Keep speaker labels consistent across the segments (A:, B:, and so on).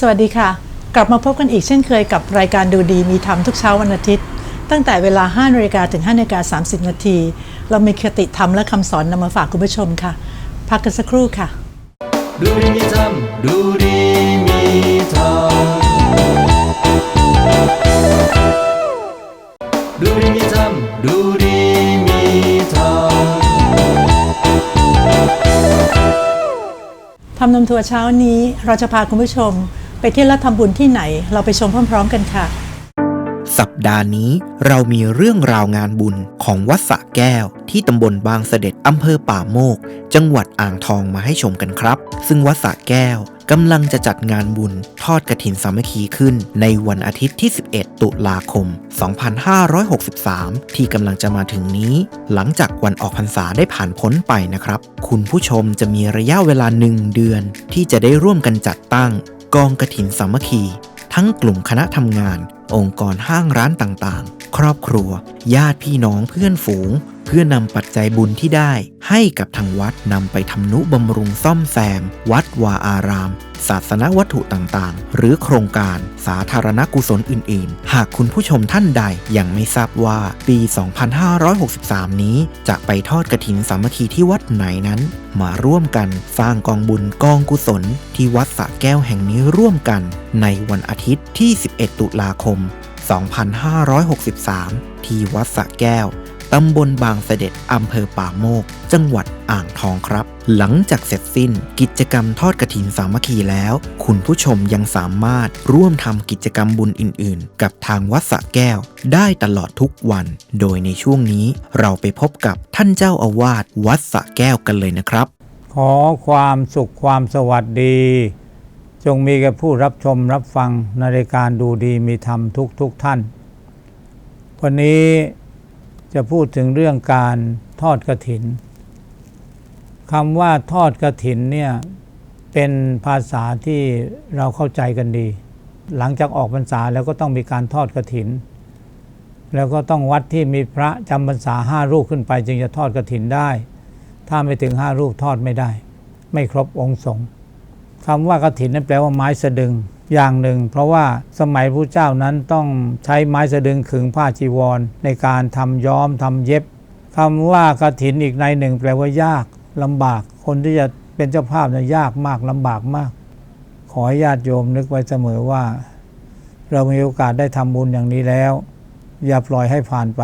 A: สวัสดีค่ะ กลับมาพบกันอีกเช่นเคยกับรายการดูดีมีธรรมทุกเช้าวันอาทิตย์ ตั้งแต่เวลา5นาฬิกาถึง5นาฬิกา30 นาที เรามีคติธรรมและคำสอนนำมาฝากคุณผู้ชมค่ะ พักกันสักครู่ค่ะ
B: ดูดีมีธรรมดูดีมีธรรมดูดีมีธรรมดูดีมีธรรม
A: ทำนำทัวร์เช้านี้เราจะพาคุณผู้ชม ไปเที่ยวและทำบุญที่ไหน เราไปชมพร้อม ๆ กันค่ะ
C: สัปดาห์นี้เรามีเรื่องราวงานบุญของวัดสะแก้ว ที่ตำบลบางเสด็จอำเภอป่าโมก จังหวัดอ่างทองมาให้ชมกันครับ ซึ่งวัดสะแก้วกำลังจะจัดงานบุญทอดกระถินสามัคคีขึ้น ในวันอาทิตย์ที่ 11 ตุลาคม 2563 ที่กำลังจะมาถึงนี้ หลังจากวันออกพรรษาได้ผ่านพ้นไปนะครับ คุณผู้ชมจะมีระยะเวลาหนึ่งเดือน ที่จะได้ร่วมกันจัดตั้ง กองกระถินสามัคคี ทั้งกลุ่มคณะทำงาน องค์กรห้างร้านต่างๆ ครอบครัว ญาติพี่น้องเพื่อนฝูง เพื่อนำปัจจัยบุญที่ได้ ให้กับทางวัดนำไปทำนุบำรุงซ่อมแซม วัดวาอาราม ศาสนวัตถุต่างๆ หรือโครงการสาธารณกุศลอื่น ๆ หากคุณผู้ชมท่านใดยังไม่ทราบว่าปี 2563 นี้จะไปทอดกระถินสามัคคีที่วัดไหนนั้น มาร่วมกันสร้างกองบุญกองกุศล ที่วัดสะแก้วแห่งนี้ร่วมกัน ในวันอาทิตย์ที่ 11 ตุลาคม 2563 ที่วัดสะแก้ว ตำบลบางเสด็จอำเภอป่าโมก จังหวัดอ่างทองครับ หลังจากเสร็จสิ้นกิจกรรมทอดกระถินสามัคคีแล้ว คุณผู้ชมยังสามารถร่วมทำกิจกรรมบุญอื่น ๆ กับทางวัดสะแก้ว ได้ตลอดทุกวัน โดยในช่วงนี้เราไปพบกับท่านเจ้าอาวาสวัดสะแก้วกันเลยนะครับ
D: ขอความสุขความสวัสดี จงมีแก่ผู้รับชมรับฟังในรายการดูดีมีธรรมทุกทุกท่าน วันนี้ จะพูดถึงเรื่องการทอดกระถินคำว่าทอดกระถินเนี่ยเป็นภาษาที่เราเข้าใจกันดี หลังจากออกพรรษาแล้วก็ต้องมีการทอดกระถิน แล้วก็ต้องวัดที่มีพระจำพรรษาห้ารูปขึ้นไป จึงจะทอดกระถินได้ ถ้าไม่ถึงห้ารูปทอดไม่ได้ ไม่ครบองค์สงฆ์ คำว่ากฐินนั้นแปลว่าไม้สะดึงอย่างหนึ่ง เพราะว่าสมัยพระเจ้านั้นต้องใช้ไม้สะดึงขึงผ้าจีวร ในการทำย้อมทำเย็บคำว่ากฐินอีกในหนึ่ง แปลว่ายากลำบาก คนที่จะเป็นเจ้าภาพเนี่ยยากมากลำบากมาก ขอให้ญาติโยมนึกไว้เสมอว่า เรามีโอกาสได้ทำบุญอย่างนี้แล้ว อย่าปล่อยให้ผ่านไป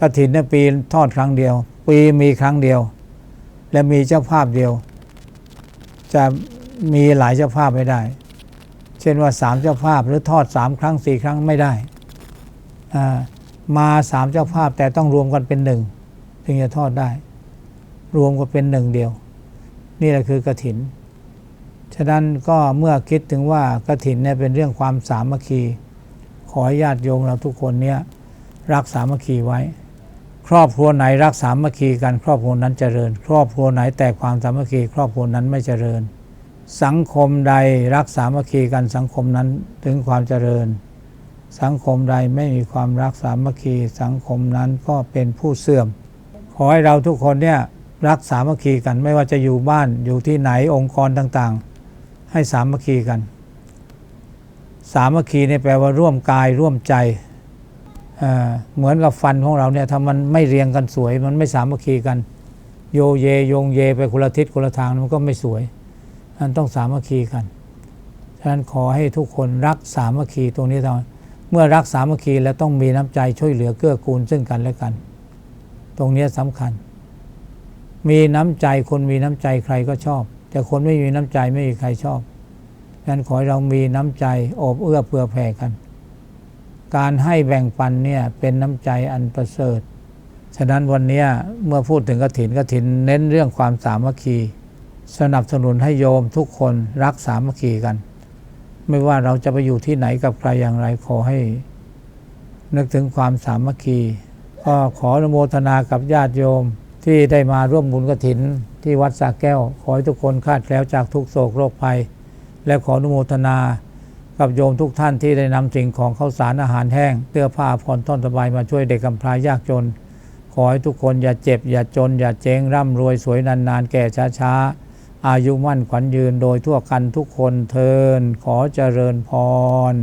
D: กฐินเนี่ยปีทอดครั้งเดียว ปีมีครั้งเดียว และมีเจ้าภาพเดียว จะมีหลายเจ้าภาพไม่ได้ เช่นว่าสามเจ้าภาพหรือทอดสามครั้งสี่ครั้งไม่ได้มาสามเจ้าภาพแต่ต้องรวมกันเป็นหนึ่งถึงจะทอดได้ รวมกันเป็นหนึ่งเดียว นี่แหละคือกระถิน ฉะนั้นก็เมื่อคิดถึงว่ากระถินเนี่ยเป็นเรื่องความสามัคคี ขอให้ญาติโยมเราทุกคนเนี่ยรักสามัคคีไว้ รอบครัวไหนรักสามัคคีกันครอบครัวนั้นเจริญ ครอบครัวไหนแตกความสามัคคีครอบครัวนั้นไม่เจริญ สังคมใดรักสามัคคีกันสังคมนั้นถึงความเจริญ สังคมใดไม่มีความรักสามัคคีสังคมนั้นก็เป็นผู้เสื่อม ขอให้เราทุกคนเนี่ยรักสามัคคีกันไม่ว่าจะอยู่บ้านอยู่ที่ไหนองค์กรต่างๆ ให้สามัคคีกัน สามัคคีเนี่ยแปลว่าร่วมกายร่วมใจ เหมือนกับฟันของเราเนี่ยถ้ามันไม่เรียงกันสวย มันไม่สามัคคีกัน โยเยโยงเยไปคนละทิศคนละทางมันก็ไม่สวยมันต้องสามัคคีกันฉะนั้นขอให้ทุกคนรักสามัคคีตรงนี้ทำเมื่อรักสามัคคีแล้วต้องมีน้ำใจช่วยเหลือเกื้อกูลซึ่งกันและกัน ตรงนี้สำคัญ มีน้ำใจคนมีน้ำใจใครก็ชอบ แต่คนไม่มีน้ำใจไม่มีใครชอบฉะนั้นขอให้เรามีน้ำใจโอบเอื้อเผื่อแผ่กัน การให้แบ่งปันเนี่ยเป็นน้ำใจอันประเสริฐ ฉะนั้นวันนี้เมื่อพูดถึงกถินกถินเน้นเรื่องความสามัคคี สนับสนุนให้โยมทุกคนรักสามัคคีกัน ไม่ว่าเราจะไปอยู่ที่ไหนกับใครอย่างไรขอให้ นึกถึงความสามัคคี ก็ขออนุโมทนากับญาติโยมที่ได้มาร่วมบุญกถินที่วัดสาแก้ว ขอให้ทุกคนคลาดแคล้วจากทุกโศกโรคภัย และขออนุโมทนา กับโยมทุกท่านที่ได้นำสิ่งของข้าวสารอาหารแห้งเสื้อผ้าผ่อนทอนสบายมาช่วยเด็กกำพร้ายากจน ขอให้ทุกคนอย่าเจ็บ อย่าจน อย่าเจ๊งร่ำรวยสวยนานๆ แก่ช้าๆ อายุมั่นขวัญยืนโดยทั่วกันทุกคนเทินขอเจริญพร